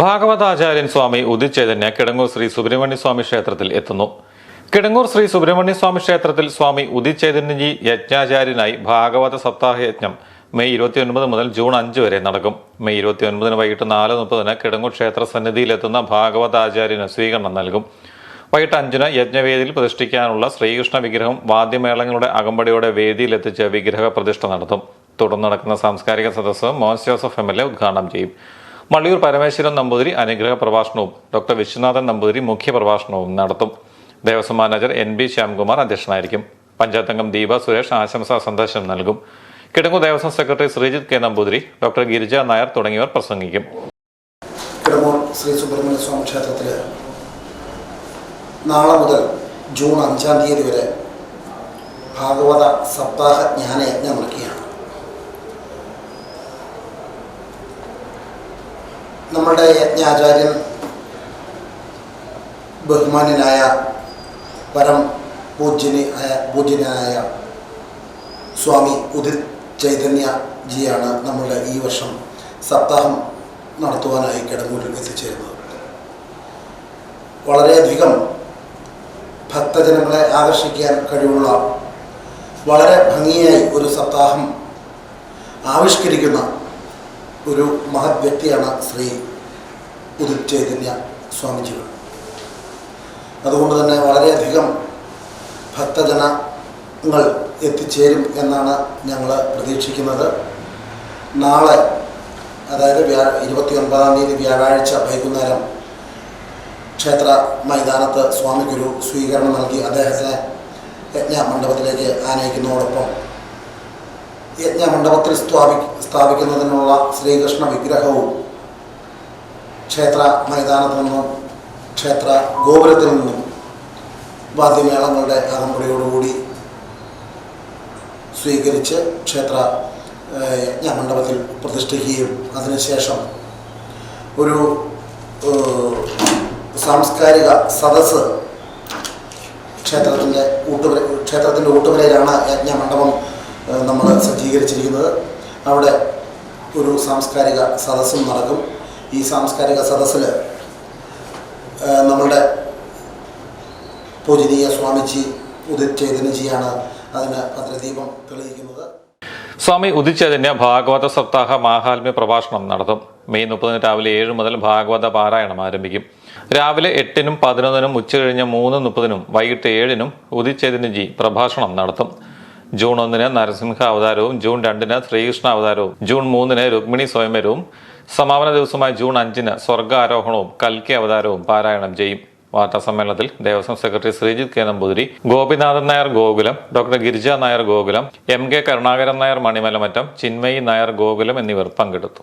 ഭാഗവതാചാര്യൻ സ്വാമി ഉദിച്ചേതന്യ കിടങ്ങൂർ ശ്രീ സുബ്രഹ്മണ്യ സ്വാമി ക്ഷേത്രത്തിൽ എത്തുന്നു. കിടങ്ങൂർ ശ്രീ സുബ്രഹ്മണ്യ സ്വാമി ക്ഷേത്രത്തിൽ സ്വാമി ഉദിച്ചേതന്യജി യജ്ഞാചാര്യനായി ഭാഗവത സപ്താഹ യജ്ഞം മെയ് ഇരുപത്തിയൊൻപത് മുതൽ ജൂൺ അഞ്ച് വരെ നടക്കും. മെയ് ഇരുപത്തിയൊൻപതിന് വൈകിട്ട് നാല് മുപ്പതിന് കിടങ്ങൂർ ക്ഷേത്ര സന്നിധിയിലെത്തുന്ന ഭാഗവതാചാര്യന് സ്വീകരണം നൽകും. വൈകിട്ട് അഞ്ചിന് യജ്ഞവേദിയിൽ പ്രതിഷ്ഠിക്കാനുള്ള ശ്രീകൃഷ്ണ വിഗ്രഹം വാദ്യമേളങ്ങളുടെ അകമ്പടിയോടെ വേദിയിലെത്തിച്ച് വിഗ്രഹ പ്രതിഷ്ഠ നടത്തും. തുടർന്ന് നടക്കുന്ന സാംസ്കാരിക സദസ്സ് Mons Joseph M L A ഉദ്ഘാടനം ചെയ്യും. മള്ളിയൂർ പരമേശ്വരൻ നമ്പൂതിരി അനുഗ്രഹ പ്രഭാഷണവും ഡോക്ടർ വിശ്വനാഥൻ നമ്പൂതിരി മുഖ്യ പ്രഭാഷണവും നടത്തും. Devaswom manager N B Shyamkumar അധ്യക്ഷനായിരിക്കും. പഞ്ചായത്തംഗം ദീപ സുരേഷ് ആശംസാ സന്ദേശം നൽകും. കിടങ്ങു Devaswom secretary Sreejith K Namboothiri doctor Girija Nair തുടങ്ങിയവർ പ്രസംഗിക്കും. ശ്രീ സുബ്രഹ്മണ്യ സ്വാമി ക്ഷേത്രത്തിൽ നാളെ മുതൽ ജൂൺ അഞ്ചാം തീയതി വരെ ഭാഗവത സപ്താഹ ജ്ഞാനയജ്ഞം നടക്കുകയാണ്. നമ്മളുടെ യജ്ഞാചാര്യൻ ബഹുമാനായ പരം പൂജ്യനായ പൂജ്യനായ സ്വാമി ഉദിത് ചൈതന്യ ജിയാണ് നമ്മളുടെ ഈ വർഷം സപ്താഹം നടത്തുവാനായി കിടങ്ങൂരിൽ എത്തിച്ചേരുന്നത്. വളരെയധികം ഭക്തജനങ്ങളെ ആകർഷിക്കാൻ കഴിവുള്ള വളരെ ഭംഗിയായി ഒരു സപ്താഹം ആവിഷ്കരിക്കുന്ന ഒരു മഹത് വ്യക്തിയാണ് ശ്രീ ഉദിത് ചൈതന്യ സ്വാമിജികൾ. അതുകൊണ്ട് തന്നെ വളരെയധികം ഭക്തജനങ്ങൾ എത്തിച്ചേരും എന്നാണ് ഞങ്ങൾ പ്രതീക്ഷിക്കുന്നത്. നാളെ അതായത് വ്യാ ഇരുപത്തി ഒൻപതാം തീയതി വ്യാഴാഴ്ച വൈകുന്നേരം ക്ഷേത്ര മൈതാനത്ത് സ്വാമി ഗുരു സ്വീകരണം നൽകി അദ്ദേഹത്തെ യജ്ഞ മണ്ഡപത്തിലേക്ക് ആനയിക്കുന്നതോടൊപ്പം യജ്ഞ മണ്ഡപത്തിൽ സ്ഥാപി സ്ഥാപിക്കുന്നതിനുള്ള ശ്രീകൃഷ്ണ വിഗ്രഹവും ക്ഷേത്ര മൈതാനത്തു നിന്നും ക്ഷേത്ര ഗോപുരത്തിൽ നിന്നും വാദ്യമേളങ്ങളുടെ അകമ്പടിയോടുകൂടി സ്വീകരിച്ച് ക്ഷേത്ര യജ്ഞമണ്ഡപത്തിൽ പ്രതിഷ്ഠിക്കുകയും അതിനുശേഷം ഒരു സാംസ്കാരിക സദസ്സ് ക്ഷേത്രത്തിന്റെ ഊട്ടുപുര ക്ഷേത്രത്തിന്റെ ഊട്ടുപുരയിലാണ് യജ്ഞമണ്ഡപം സജ്ജീകരിച്ചിരിക്കുന്നത്. അവിടെ ഒരു സാംസ്കാരിക സദസ്സും നടക്കും. ഈ സാംസ്കാരിക സദസ്സിൽ നമ്മളുടെ പൂജനീയ സ്വാമിജി ഉദിത് ചൈതന്യജിയാണ് അതിന് പത്രദീപം തെളിയിക്കുന്നത്. സ്വാമി ഉദിച്ചതിന് ഭാഗവത സപ്താഹ മാഹാത്മ്യ പ്രഭാഷണം നടത്തും. മെയ് മുപ്പതിന് രാവിലെ ഏഴ് മുതൽ ഭാഗവത പാരായണം ആരംഭിക്കും. രാവിലെ എട്ടിനും പതിനൊന്നിനും ഉച്ചകഴിഞ്ഞ് മൂന്ന് മുപ്പതിനും വൈകിട്ട് ഏഴിനും ഉദിച്ചതിന് പ്രഭാഷണം നടത്തും. ജൂൺ ഒന്നിന് നരസിംഹ അവതാരവും ജൂൺ രണ്ടിന് ശ്രീകൃഷ്ണ അവതാരവും ജൂൺ മൂന്നിന് രുക്മിണി സ്വയംവരവും സമാപന ദിവസമായ ജൂൺ അഞ്ചിന് സ്വർഗാരോഹണവും കൽക്കി അവതാരവും പാരായണം ചെയ്യും. വാർത്താ സമ്മേളനത്തിൽ Devaswom secretary Sreejith K Namboothiri Gopinathan Nair Gokulam doctor Girija Nair Gokulam M K Karunakaran Nair Manimalamattam Chinmayi Nair Gokulam എന്നിവർ പങ്കെടുത്തു.